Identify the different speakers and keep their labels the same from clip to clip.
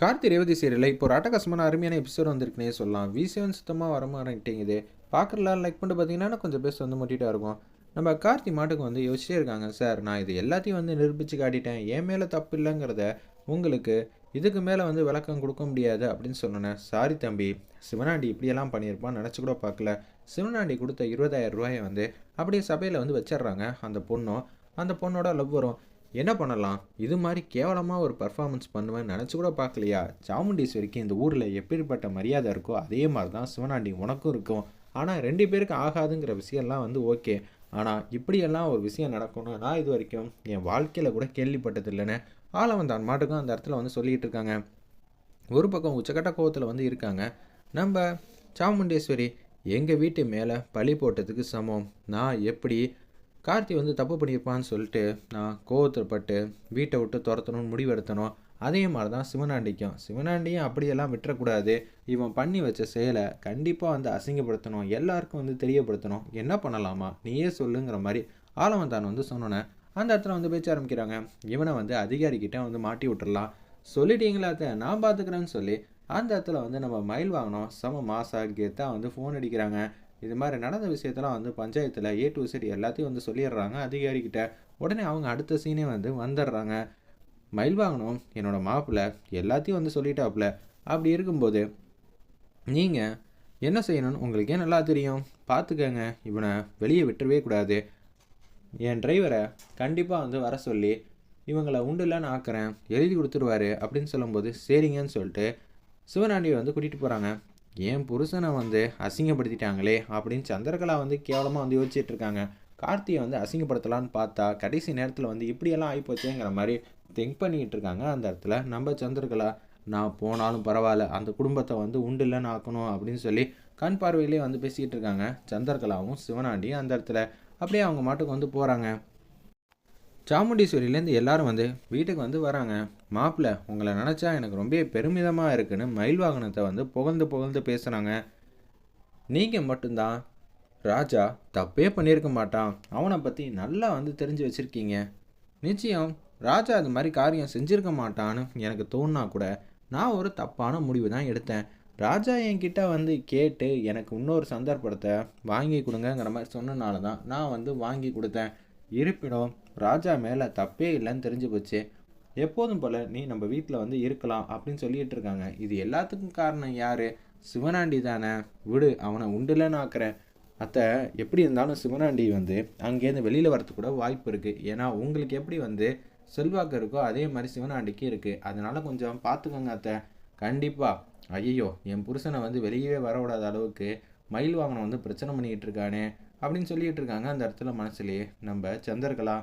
Speaker 1: கார்த்தி ரேவதி சீரியலில் இப்போ ஒரு அட்டகாசமான அருமையான எபிசோட் வந்திருக்குனே சொல்லலாம். வி சுத்தமாக சுத்தமாக வரமாட்டேங்குது பார்க்குறலாம் லைக் பண்ணிட்டு பார்த்தீங்கன்னா கொஞ்சம் பேச வந்து முட்டிட்டா இருக்கும். நம்ம கார்த்தி மாட்டுக்கு வந்து யோசிச்சே இருக்காங்க சார் நான் இது எல்லாத்தையும் வந்து நிரூபித்து காட்டிட்டேன். என் மேலே தப்பு இல்லைங்கிறத உங்களுக்கு இதுக்கு மேலே வந்து விளக்கம் கொடுக்க முடியாது அப்படின்னு சொன்னேன் சாரி தம்பி சிவனாண்டி இப்படியெல்லாம் பண்ணியிருப்பான் நினச்சி கூட பார்க்கல. சிவனாண்டி கொடுத்த இருபதாயிரம் ரூபாயை வந்து அப்படியே சபையில் வந்து வச்சிடுறாங்க அந்த பொண்ணும் அந்த பொண்ணோட லவ் வரும். என்ன பண்ணலாம்? இது மாதிரி கேவலமாக ஒரு பர்ஃபார்மன்ஸ் பண்ணுவேன் நினச்சி கூட பார்க்கலையா? சாமுண்டீஸ்வரிக்கு இந்த ஊரில் எப்படிப்பட்ட மரியாதை இருக்கோ அதே மாதிரி தான் சிவனாண்டி உனக்கும் இருக்கும். ஆனால் ரெண்டு பேருக்கு ஆகாதுங்கிற விஷயம்லாம் வந்து ஓகே. ஆனால் இப்படியெல்லாம் ஒரு விஷயம் நடக்கணும் நான் இது வரைக்கும் என் வாழ்க்கையில் கூட கேள்விப்பட்டது இல்லைன்னு ஆளவன் தான் மாட்டுக்கும் அந்த இடத்துல வந்து சொல்லிகிட்டு இருக்காங்க. ஒரு பக்கம் உச்சக்கட்ட கோவத்தில் வந்து இருக்காங்க. நம்ம சாமுண்டேஸ்வரி எங்கள் வீட்டு மேலே பழி போட்டதுக்கு சமம். நான் எப்படி கார்த்தி வந்து தப்பு பண்ணியிருப்பான்னு சொல்லிட்டு நான் கோவத்தைப்பட்டு வீட்டை விட்டு துரத்தணும்னு முடிவெடுத்தணும் அதே மாதிரி தான் சிவனாண்டிக்கும். சிவனாண்டியும் அப்படியெல்லாம் விட்டுறக்கூடாது. இவன் பண்ணி வச்ச செயலை கண்டிப்பாக வந்து அசிங்கப்படுத்தணும். எல்லாருக்கும் வந்து தெரியப்படுத்தணும். என்ன பண்ணலாமா? நீயே சொல்லுங்கிற மாதிரி ஆலவன் தான் வந்து சொன்னோன்னே அந்த இடத்துல வந்து பேச்ச ஆரம்பிக்கிறாங்க. இவனை வந்து அதிகாரிக்கிட்ட வந்து மாட்டி விட்டுறலாம். சொல்லிட்டீங்களா அத்தை? நான் பார்த்துக்கிறேன்னு சொல்லி அந்த இடத்துல வந்து நம்ம மயில் வாங்கினோம். செம மாசா கெத்தா வந்து ஃபோன் அடிக்கிறாங்க. இது மாதிரி நடந்த விஷயத்தெல்லாம் வந்து பஞ்சாயத்தில் ஏ டு சரி எல்லாத்தையும் வந்து சொல்லிடுறாங்க. அதிகாரிக்கிட்ட உடனே அவங்க அடுத்த சீனே வந்து வந்துடுறாங்க. மயில் வாங்கணும் என்னோடய மாப்பிள்ளை எல்லாத்தையும் வந்து சொல்லிட்டாப்புல. அப்படி இருக்கும்போது நீங்கள் என்ன செய்யணும்னு உங்களுக்கே நல்லா தெரியும். பார்த்துக்கங்க இவனை வெளியே விட்டுறவே கூடாது. என் டிரைவரை கண்டிப்பாக வந்து வர சொல்லி இவங்களை உண்டுலான்னு ஆக்குறேன் எழுதி கொடுத்துருவாரு அப்படின்னு சொல்லும்போது சரிங்கன்னு சொல்லிட்டு சிவனாண்டியை வந்து கூட்டிகிட்டு போகிறாங்க என் புருஷனை வந்து அசிங்கப்படுத்திட்டாங்களே அப்படின்னு சந்திரகலா வந்து கேவலமாக வந்து யோசிச்சுட்டு இருக்காங்க. கார்த்தியை வந்து அசிங்கப்படுத்தலான்னு பார்த்தா கடைசி நேரத்தில் வந்து இப்படியெல்லாம் ஆகிப்போச்சேங்கிற மாதிரி திங்க் பண்ணிக்கிட்டு இருக்காங்க. அந்த இடத்துல நம்ம சந்திரகலா நான் போனாலும் பரவாயில்ல அந்த குடும்பத்தை வந்து உண்டு இல்லைன்னு ஆக்கணும் அப்படின்னு சொல்லி கண் பார்வையிலே வந்து பேசிக்கிட்டு இருக்காங்க. சந்திரகலாவும் சிவனாண்டியும் அந்த இடத்துல அப்படியே அவங்க மாட்டுக்கு வந்து போகிறாங்க சாமுண்டீஸ்வரியிலேருந்து எல்லாரும் வந்து வீட்டுக்கு வந்து வராங்க. மாப்பிள்ளை உங்களை நினச்சா எனக்கு ரொம்ப பெருமிதமாக இருக்குன்னு மயில் வாகனத்தை வந்து புகழ்ந்து புகழ்ந்து பேசுகிறாங்க நீங்கள் மட்டும்தான். ராஜா தப்பே பண்ணியிருக்க மாட்டான். அவனை பற்றி நல்லா வந்து தெரிஞ்சு வச்சுருக்கீங்க. நிச்சயம் ராஜா அது மாதிரி காரியம் செஞ்சுருக்க மாட்டான்னு எனக்கு தோணுனா கூட நான் ஒரு தப்பான முடிவு தான் எடுத்தேன். ராஜா என்கிட்ட வந்து கேட்டு எனக்கு இன்னொரு சந்தர்ப்பத்தை வாங்கி கொடுங்கங்கிற மாதிரி சொன்னனால தான் நான் வந்து வாங்கி கொடுத்தேன். இருப்பினும் ராஜா மேலே தப்பே இல்லைன்னு தெரிஞ்சு போச்சு. எப்போதும் போல் நீ நம்ம வீட்டில் வந்து இருக்கலாம் அப்படின்னு சொல்லிட்டு இருக்காங்க. இது எல்லாத்துக்கும் காரணம் யார்? சிவனாண்டி தானே. விடு அவனை உண்டுலன்னு ஆக்குறேன். அத்தை எப்படி இருந்தாலும் சிவனாண்டி வந்து அங்கேருந்து வெளியில் வரத்துக்கு கூட வாய்ப்பு இருக்குது ஏன்னா உங்களுக்கு எப்படி வந்து செல்வாக்கு இருக்கோ அதே மாதிரி சிவனாண்டிக்கு இருக்குது அதனால் கொஞ்சம் பார்த்துக்கோங்க அத்தை. கண்டிப்பாக ஐயோ என் புருஷனை வந்து வெளியவே வரவிடாத அளவுக்கு மயில் வாகனம் வந்து பிரச்சனை பண்ணிக்கிட்டு இருக்கானே. அப்படின்னு சொல்லிட்டு இருக்காங்க அந்த இடத்துல மனசுலேயே. நம்ம சந்திரகலா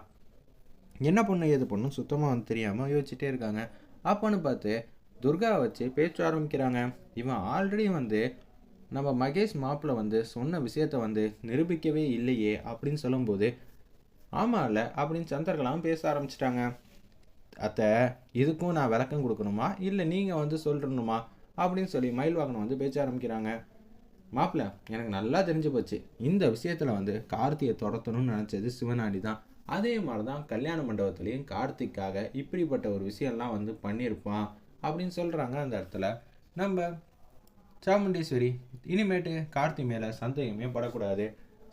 Speaker 1: என்ன பொண்ணு ஏது பண்ணும் சுத்தமாக வந்து தெரியாமல் யோசிச்சுட்டே இருக்காங்க. அப்போன்னு பார்த்து துர்காவை வச்சு பேச்சு ஆரம்பிக்கிறாங்க. இவன் ஆல்ரெடி வந்து நம்ம மகேஷ் மாப்பிள்ள வந்து சொன்ன விஷயத்த வந்து நிரூபிக்கவே இல்லையே அப்படின்னு சொல்லும்போது ஆமாம் இல்லை அப்படின்னு சந்திரகலாம் பேச ஆரம்பிச்சிட்டாங்க. அத்தை இதுக்கும் நான் விளக்கம் கொடுக்கணுமா? இல்லை நீங்கள் வந்து சொல்லணுமா அப்படின்னு சொல்லி மயில் வாகனம் வந்து பேச ஆரம்பிக்கிறாங்க. மாப்பிள்ள எனக்கு நல்லா தெரிஞ்சு போச்சு. இந்த விஷயத்தில் வந்து கார்த்தியை துரத்தணும்னு நினச்சது சிவனாடி தான். அதே மாதிரி தான் கல்யாண மண்டபத்துலேயும் கார்த்திக்காக இப்படிப்பட்ட ஒரு விஷயம்லாம் வந்து பண்ணியிருப்பான் அப்படின்னு சொல்கிறாங்க அந்த இடத்துல. நம்ம சாமுண்டீஸ்வரி இனிமேட்டு கார்த்தி மேலே சந்தேகமே படக்கூடாது.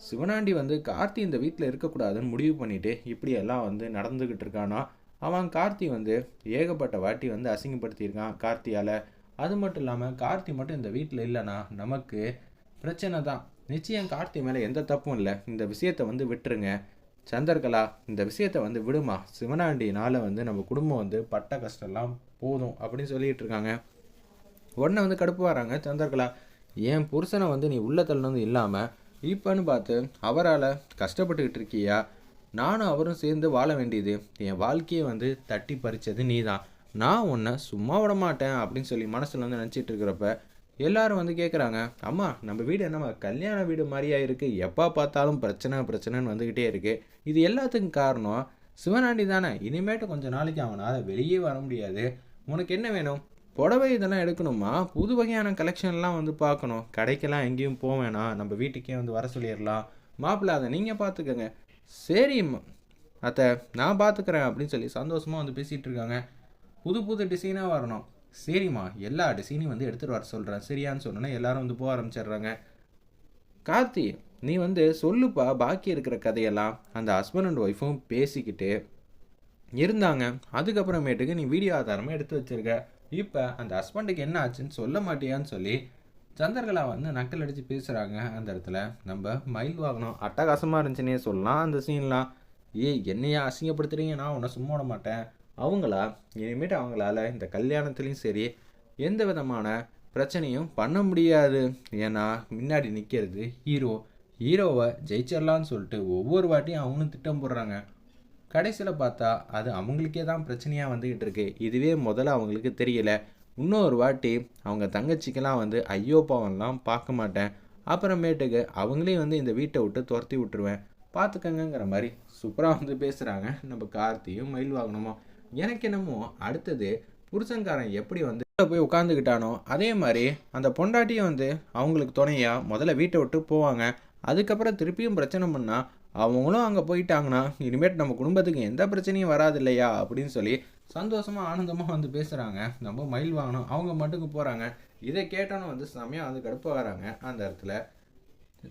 Speaker 1: சிவனாண்டி வந்து கார்த்தி இந்த வீட்டில் இருக்கக்கூடாதுன்னு முடிவு பண்ணிட்டு இப்படியெல்லாம் வந்து நடந்துக்கிட்டு இருக்கானா? அவன் கார்த்தி வந்து ஏகப்பட்ட வாட்டி வந்து அசிங்கப்படுத்தியிருக்கான் கார்த்தியால். அது மட்டும் இல்லாமல் கார்த்தி மட்டும் இந்த வீட்டில் இல்லைன்னா நமக்கு பிரச்சனை தான். நிச்சயம் கார்த்தி மேலே எந்த தப்பும் இல்லை. இந்த விஷயத்தை வந்து விட்டுருங்க. சந்தர்கலா இந்த விஷயத்தை வந்து விடுமா. சிவனாண்டினால் வந்து நம்ம குடும்பம் வந்து பட்ட கஷ்டம்லாம் போதும் அப்படின்னு சொல்லிட்டு இருக்காங்க. உடனே வந்து கடுப்பு வராங்க. சந்திரகலா என் புருஷனை வந்து நீ உள்ள தள்ளனது இல்லாமல் இப்போன்னு பார்த்து அவரால் கஷ்டப்பட்டுக்கிட்டு இருக்கியா? நானும் அவரும் சேர்ந்து வாழ வேண்டியது என் வாழ்க்கையை வந்து தட்டி பறிச்சது நீ தான் நான் உன்னை சும்மா விட மாட்டேன் அப்படின்னு சொல்லி மனசில் வந்து நினச்சிட்டு இருக்கிறப்ப எல்லாரும் வந்து கேட்குறாங்க அம்மா நம்ம வீடு என்னம்மா? கல்யாண வீடு மாதிரியா இருக்குது எப்போ பார்த்தாலும் பிரச்சனை பிரச்சனைன்னு வந்துக்கிட்டே இருக்குது இது எல்லாத்துக்கும் காரணம் சிவனாண்டி தானே. இனிமேட்டு கொஞ்சம் நாளைக்கு அவனால் வெளியே வர முடியாது. உனக்கு என்ன வேணும்? புடவை இதெல்லாம் எடுக்கணுமா? புது வகையான கலெக்ஷன்லாம் வந்து பார்க்கணும். கடைக்கெல்லாம் எங்கேயும் போக வேணாம். நம்ம வீட்டுக்கே வந்து வர சொல்லிடலாம். மாப்பிள்ளை அதை நீங்கள் பார்த்துக்கோங்க. சரி அத்தை நான் பார்த்துக்கிறேன் அப்படின்னு சொல்லி சந்தோஷமாக வந்து பேசிகிட்டு இருக்காங்க. புது புது டிசைனாக வரணும். சரிம்மா எல்லா டிசைனையும் வந்து எடுத்துகிட்டு வர சொல்கிறேன் சரியான்னு சொன்னோன்னே எல்லாரும் வந்து போக ஆரம்பிச்சிடுறாங்க. கார்த்தி நீ வந்து சொல்லுப்பா பாக்கி இருக்கிற கதையெல்லாம். அந்த ஹஸ்பண்ட் அண்ட் ஒய்ஃபும் பேசிக்கிட்டு இருந்தாங்க. அதுக்கப்புறமேட்டுக்கு நீ வீடியோ ஆதாரமாக எடுத்து வச்சிருக்க. இப்போ அந்த ஹஸ்பண்டுக்கு என்ன ஆச்சுன்னு சொல்ல மாட்டியான்னு சொல்லி சந்திரகலா வந்து நக்கல் அடித்து பேசுகிறாங்க அந்த இடத்துல. நம்ம மயில் வாகனம் அட்டகாசமாக இருந்துச்சுன்னே சொல்லலாம் அந்த சீன்லாம் ஏய் என்னையா அசிங்கப்படுத்துறீங்க? நான் உன்னை சும்மா விட மாட்டேன். அவங்களா இனிமேட்டு அவங்களால இந்த கல்யாணத்துலேயும் சரி எந்த விதமான பிரச்சனையும் பண்ண முடியாது. ஏன்னா முன்னாடி நிற்கிறது ஹீரோ. ஹீரோவை ஜெயிச்சிடலான்னு சொல்லிட்டு ஒவ்வொரு வாட்டியும் அவங்களும் திட்டம் போடுறாங்க. கடைசியில் பார்த்தா அது அவங்களுக்கே தான் பிரச்சனையாக வந்துக்கிட்டு இருக்கு. இதுவே முதல்ல அவங்களுக்கு தெரியல. இன்னொரு வாட்டி அவங்க தங்கச்சிக்கெல்லாம் வந்து ஐயோ பாவம்லாம் பார்க்க மாட்டேன். அப்புறமேட்டுக்கு அவங்களையும் வந்து இந்த வீட்டை விட்டு துரத்தி விட்டுருவேன். பார்த்துக்கங்கிற மாதிரி சூப்பராக வந்து பேசுகிறாங்க நம்ம கார்த்தியும் மயில் வாகனமோ எனக்கு என்னமோ அடுத்தது புருஷன்காரன் எப்படி வந்து போய் உட்காந்துக்கிட்டானோ அதே மாதிரி அந்த பொண்டாட்டியும் வந்து அவங்களுக்கு துணையாக முதல்ல வீட்டை விட்டு போவாங்க. அதுக்கப்புறம் திருப்பியும் பிரச்சனை பண்ணால் அவங்களும் அங்கே போயிட்டாங்கன்னா இனிமேட்டு நம்ம குடும்பத்துக்கு எந்த பிரச்சனையும் வராது இல்லையா அப்படின்னு சொல்லி சந்தோஷமாக ஆனந்தமாக வந்து பேசுகிறாங்க நம்ம மயில் வாங்கணும் அவங்க மட்டுக்கு போகிறாங்க இதை கேட்டோன்னு வந்து செமையாக வந்து கடுப்பாக வராங்க அந்த இடத்துல.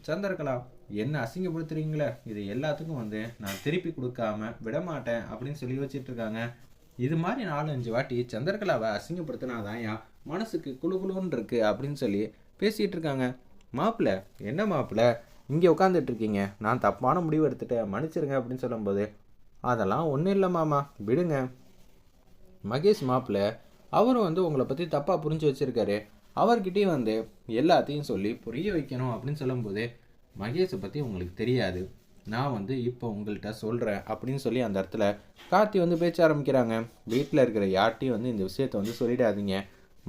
Speaker 1: சந்திரகலா என்ன அசிங்கப்படுத்துறீங்களே? இது எல்லாத்துக்கும் வந்து நான் திருப்பி கொடுக்காம விடமாட்டேன் அப்படின்னு சொல்லி வச்சிட்டு இருக்காங்க இது மாதிரி நாலு அஞ்சு வாட்டி சந்திரகலாவை அசிங்கப்படுத்தினாதான் ஏன் மனசுக்கு குளு குழுன்னு இருக்கு அப்படின்னு சொல்லி பேசிகிட்டு இருக்காங்க மாப்பிள்ள என்ன மாப்பிள்ள இங்கே உட்காந்துட்டு இருக்கீங்க நான் தப்பான முடிவு எடுத்துட்டேன். மன்னிச்சிருங்க அப்படின்னு சொல்லும்போது அதெல்லாம் ஒன்றும் இல்லை மாமா. விடுங்க. மகேஷ் மாப்பிள்ள அவரும் வந்து உங்களை பற்றி தப்பாக புரிஞ்சு வச்சுருக்காரு. அவர்கிட்டயும் வந்து எல்லாத்தையும் சொல்லி புரிய வைக்கணும் அப்படின்னு சொல்லும்போது மகேஷை பற்றி உங்களுக்கு தெரியாது. நான் வந்து இப்போ உங்கள்கிட்ட சொல்கிறேன் அப்படின்னு சொல்லி அந்த இடத்துல கார்த்தி வந்து பேச்ச ஆரம்பிக்கிறாங்க. வீட்டில் இருக்கிற யார்ட்டையும் வந்து இந்த விஷயத்தை வந்து சொல்லிடாதீங்க.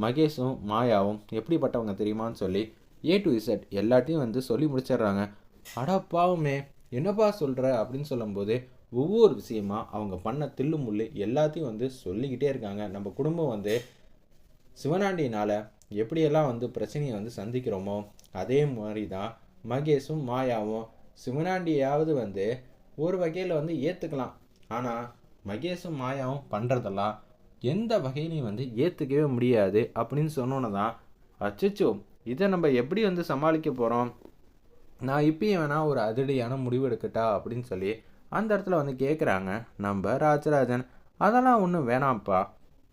Speaker 1: மகேஷும் மாயாவும் எப்படிப்பட்டவங்க தெரியுமான்னு சொல்லி ஏ டு இசட் எல்லாத்தையும் வந்து சொல்லி முடிச்சிடுறாங்க. அடா பாவமே என்னப்பா சொல்கிற அப்படின்னு சொல்லும்போது ஒவ்வொரு விஷயமா அவங்க பண்ண தில்லு முள்ளு எல்லாத்தையும் வந்து சொல்லிக்கிட்டே இருக்காங்க. நம்ம குடும்பம் வந்து சிவனாண்டினால் எப்படியெல்லாம் வந்து பிரச்சனையை வந்து சந்திக்கிறோமோ அதே மாதிரி தான் மகேஷும் மாயாவும் சிவனாண்டியாவது வந்து ஒரு வகையில் வந்து ஏற்றுக்கலாம் ஆனால் மகேஷும் மாயாவும் பண்ணுறதெல்லாம் எந்த வகையிலையும் வந்து ஏற்றுக்கவே முடியாது அப்படின்னு சொன்னோன்னு தான் அச்சச்சோ இதை நம்ம எப்படி வந்து சமாளிக்க போகிறோம் நான் இப்பயும் வேணால் ஒரு அதிரடியான முடிவு எடுக்கட்டா அப்படின்னு சொல்லி அந்த இடத்துல வந்து கேட்குறாங்க நம்ம ராஜராஜன். அதெல்லாம் ஒன்றும் வேணாம்ப்பா.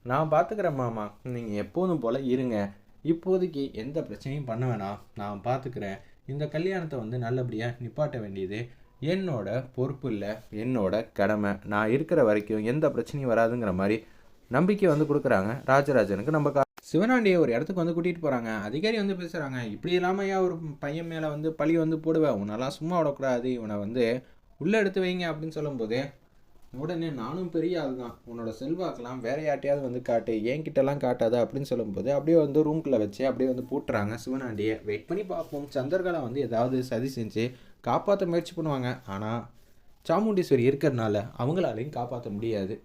Speaker 1: நான் பார்த்துக்கிறேன் மாமா. நீங்கள் எப்போதும் போல் இருங்க. இப்போதைக்கு எந்த பிரச்சனையும் பண்ண வேணாம். நான் பார்த்துக்கிறேன் இந்த கல்யாணத்தை வந்து நல்லபடியாக நிப்பாட்ட வேண்டியது என்னோட பொறுப்பு இல்லை என்னோட கடமை. நான் இருக்கிற வரைக்கும் எந்த பிரச்சனையும் வராதுங்கிற மாதிரி நம்பிக்கை வந்து கொடுக்குறாங்க ராஜராஜனுக்கு நம்ம கா- சிவனாண்டியை ஒரு இடத்துக்கு வந்து கூட்டிகிட்டு போகிறாங்க அதிகாரி வந்து பேசுகிறாங்க இப்படி இல்லாமல் ஏன் ஒரு பையன் மேலே வந்து பழி வந்து போடுவேன் உன்னெல்லாம் சும்மா விடக்கூடாது. இவனை வந்து உள்ளே எடுத்து வைங்க அப்படின்னு சொல்லும்போது உடனே நானும் பெரிய ஆள் தான். உன்னோட செல்வாக்கெல்லாம் வேற யார்ட்டையாவது வந்து காட்டு. என்கிட்டலாம் காட்டாத அப்படின்னு சொல்லும்போது அப்படியே வந்து ரூம்குள்ளே வச்சு அப்படியே வந்து பூட்டுறாங்க சிவனாண்டியை. வெயிட் பண்ணி பார்ப்போம். சந்திரகலா வந்து ஏதாவது சதி செஞ்சு காப்பாற்ற முயற்சி பண்ணுவாங்க. ஆனால் சாமுண்டீஸ்வரி இருக்கிறதுனால அவங்களாலையும் காப்பாற்ற முடியாது.